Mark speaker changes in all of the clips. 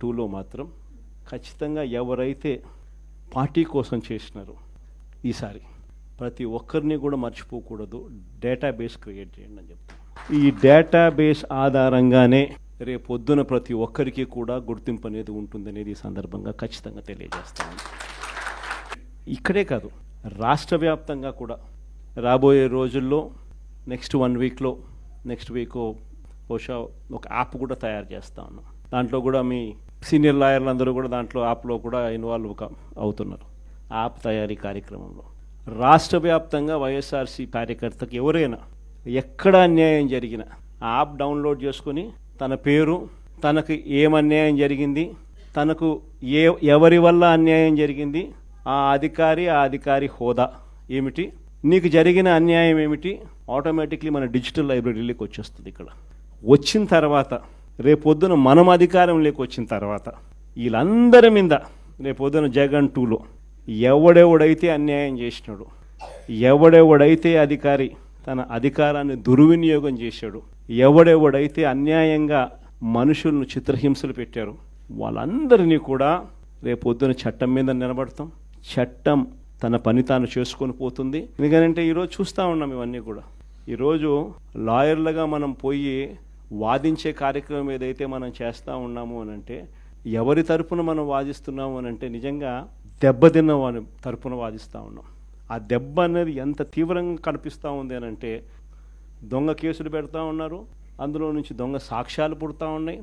Speaker 1: టూలో మాత్రం ఖచ్చితంగా ఎవరైతే పార్టీ కోసం చేసినారో ఈసారి ప్రతి ఒక్కరిని కూడా మర్చిపోకూడదు. డేటాబేస్ క్రియేట్ చేయండి అని చెప్తాను ఈ డేటాబేస్ ఆధారంగానే రేపు పొద్దున ప్రతి ఒక్కరికి కూడా గుర్తింపు అనేది ఉంటుందనేది ఈ సందర్భంగా ఖచ్చితంగా తెలియజేస్తాను. ఇక్కడే కాదు రాష్ట్ర వ్యాప్తంగా కూడా రాబోయే రోజుల్లో నెక్స్ట్ వన్ వీక్లో నెక్స్ట్ వీక్ బహుశా ఒక యాప్ కూడా తయారు చేస్తా ఉన్నాం. దాంట్లో కూడా మీ సీనియర్ లాయర్లు అందరూ కూడా దాంట్లో యాప్లో కూడా ఇన్వాల్వ్ అవుతున్నారు. యాప్ తయారీ కార్యక్రమంలో. రాష్ట్ర వ్యాప్తంగా వైఎస్ఆర్సీ కార్యకర్తకు ఎవరైనా ఎక్కడ అన్యాయం జరిగినా యాప్ డౌన్లోడ్ చేసుకొని తన పేరు తనకు ఏం అన్యాయం జరిగింది తనకు ఏ ఎవరి వల్ల అన్యాయం జరిగింది ఆ అధికారి ఆ అధికారి హోదా ఏమిటి నీకు జరిగిన అన్యాయం ఏమిటి ఆటోమేటిక్లీ మన డిజిటల్ లైబ్రరీలోకి వచ్చేస్తుంది ఇక్కడ. వచ్చిన తర్వాత రేపొద్దున మనం అధికారంలోకి వచ్చిన తర్వాత వీళ్ళందరి మీద రేపొద్దున జగన్ టూలో ఎవడెవడైతే అన్యాయం చేసినాడు ఎవడెవడైతే అధికారి తన అధికారాన్ని దుర్వినియోగం చేశాడు ఎవడెవడైతే అన్యాయంగా మనుషులను చిత్రహింసలు పెట్టారు వాళ్ళందరినీ కూడా రేపొద్దున చట్టం మీద నిలబడతాం. చట్టం తన పని తాను చేసుకొని పోతుంది. ఎందుకంటే ఈరోజు చూస్తూ ఉన్నాం ఇవన్నీ కూడా. ఈరోజు లాయర్లుగా మనం పోయి వాదించే కార్యక్రమం ఏదైతే మనం చేస్తూ ఉన్నాము అని అంటే ఎవరి తరపున మనం వాదిస్తున్నాము అని అంటే నిజంగా దెబ్బతిన్న వాని తరపున వాదిస్తూ ఉన్నాం. ఆ దెబ్బ అనేది ఎంత తీవ్రంగా కనిపిస్తూ ఉంది అని అంటే దొంగ కేసులు పెడతా ఉన్నారు. అందులో నుంచి దొంగ సాక్ష్యాలు పుడతా ఉన్నాయి.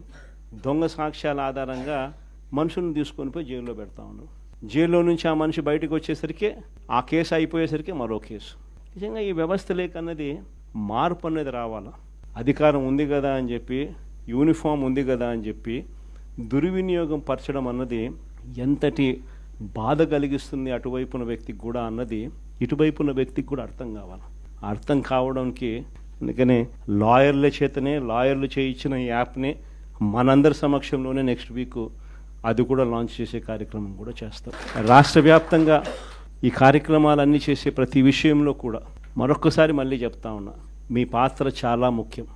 Speaker 1: దొంగ సాక్ష్యాల ఆధారంగా మనుషులను తీసుకొని పోయి జైల్లో పెడతా ఉన్నారు. జైల్లో నుంచి ఆ మనిషి బయటకు వచ్చేసరికి ఆ కేసు అయిపోయేసరికి మరో కేసు. నిజంగా ఈ వ్యవస్థ లేక అన్నది మార్పు అనేది రావాలా? అధికారం ఉంది కదా అని చెప్పి యూనిఫామ్ ఉంది కదా అని చెప్పి దుర్వినియోగం పరచడం అన్నది ఎంతటి బాధ కలిగిస్తుంది అటువైపున వ్యక్తికి కూడా అన్నది ఇటువైపున వ్యక్తికి కూడా అర్థం కావాలి. అర్థం కావడానికి అందుకనే లాయర్ల చేతనే లాయర్లు చేయించిన యాప్ని మనందరి సమక్షంలోనే నెక్స్ట్ వీక్ అది కూడా లాంచ్ చేసే కార్యక్రమం కూడా చేస్తాం. రాష్ట్ర వ్యాప్తంగా ఈ కార్యక్రమాలన్నీ చేసే ప్రతి విషయంలో కూడా మరొక్కసారి మళ్ళీ చెప్తా ఉన్నా. మీ పాత్ర చాలా ముఖ్యం.